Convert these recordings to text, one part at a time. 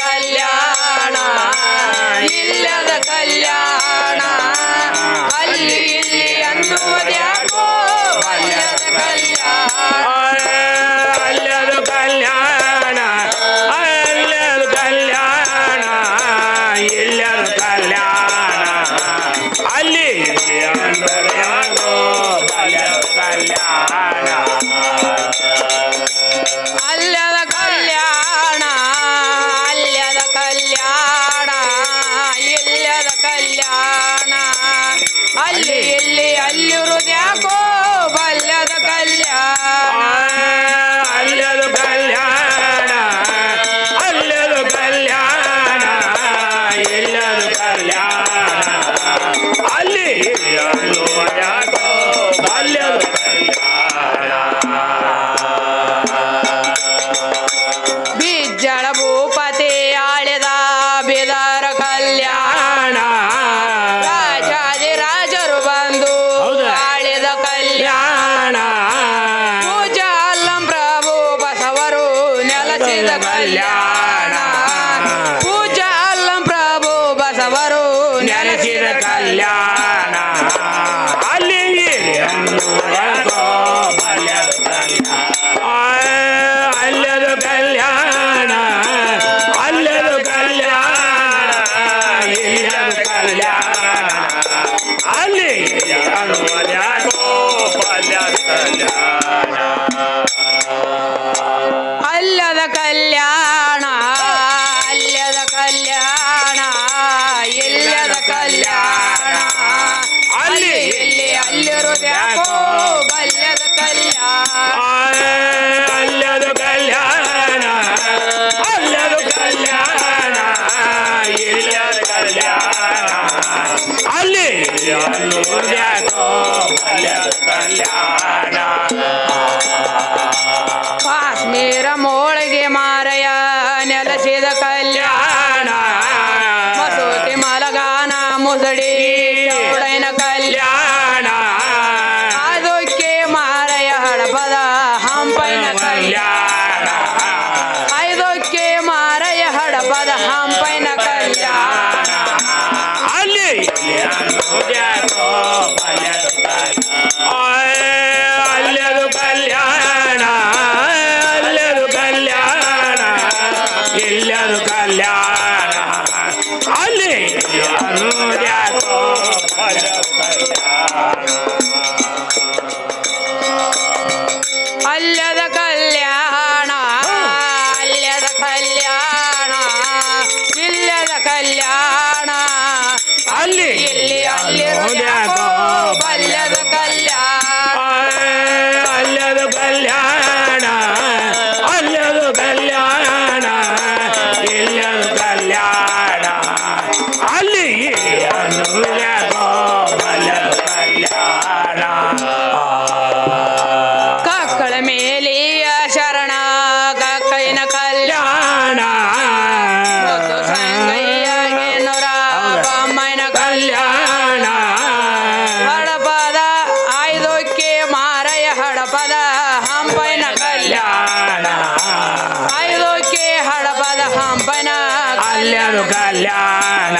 ಕಲ್ಯಾಣ ಇಲ್ಲದ ಕಲ್ಯಾಣ ಅಲ್ಲಿ ಇಲ್ಲಿ ಅನ್ನುವುದ್ಯಾಕೋ ಬಲ್ಲ ಬೇದಾರ ಕಲ್ಯಾಣ ಅಲ್ಲದ ಕಲ್ಯಾಣ ಅಲ್ಲದ ಕಲ್ಯಾಣ ಇಲ್ಲದ ಕಲ್ಯಾಣ. ಅಲ್ಲಿ ಇಲ್ಲಿ ಅಲ್ಲಿರುವುದ್ಯಾಕೋ ಕಾಶ್ಮೀರ ಮೋಳಿಗೆ ಮಾರಯ ನೆಲಸಿದ ಕಲ್ಯಾಣ. ಮಸೂತಿ ಮಲಗಾನ ಮುಸಡಿ. कल्याण आले अनुद्यातो फल कल्याण अल्लद कल्याण अल्लद कल्याण ಇಲ್ಲದ ಕಲ್ಯಾಣ ಅಲ್ಲಿ ಕಲ್ಯಾಣ ಕಲ್ಯಾಣ.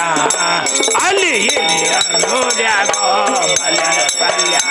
ಅಲ್ಲಿ ಇಲ್ಲಿ ಅನ್ನೋದ್ಯಾಗೋ ಕಲ್ಯಾಣ ಕಲ್ಯಾಣ.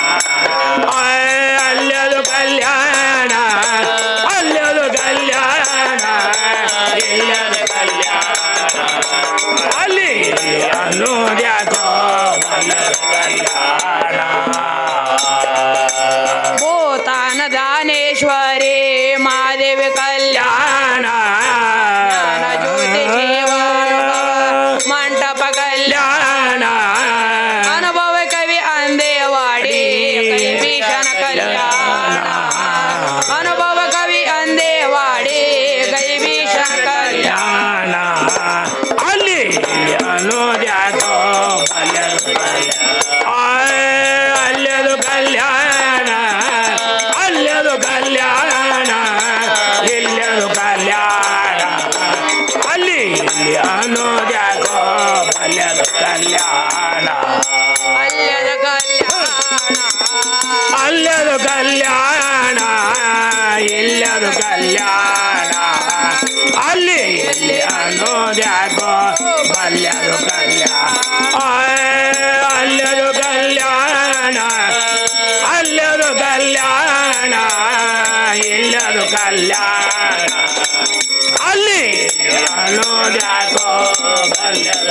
ರು ಅಲ್ಲಿ ಇಲ್ಲಿ ಅನ್ನೋದ್ಯಾಕೋ ಅಲ್ಲರು ಕಲ್ಯಾಣ. ಅಲ್ಲರು ಕಲ್ಯಾಣ. ಅಲ್ಲರು ಕಲ್ಯಾಣ. ಇಲ್ಲರು ಕಲ್ಯಾಣ. ಅಲ್ಲಿ ಅನ್ನೋದ್ಯಾಕೋ ಅಲ್ಲರು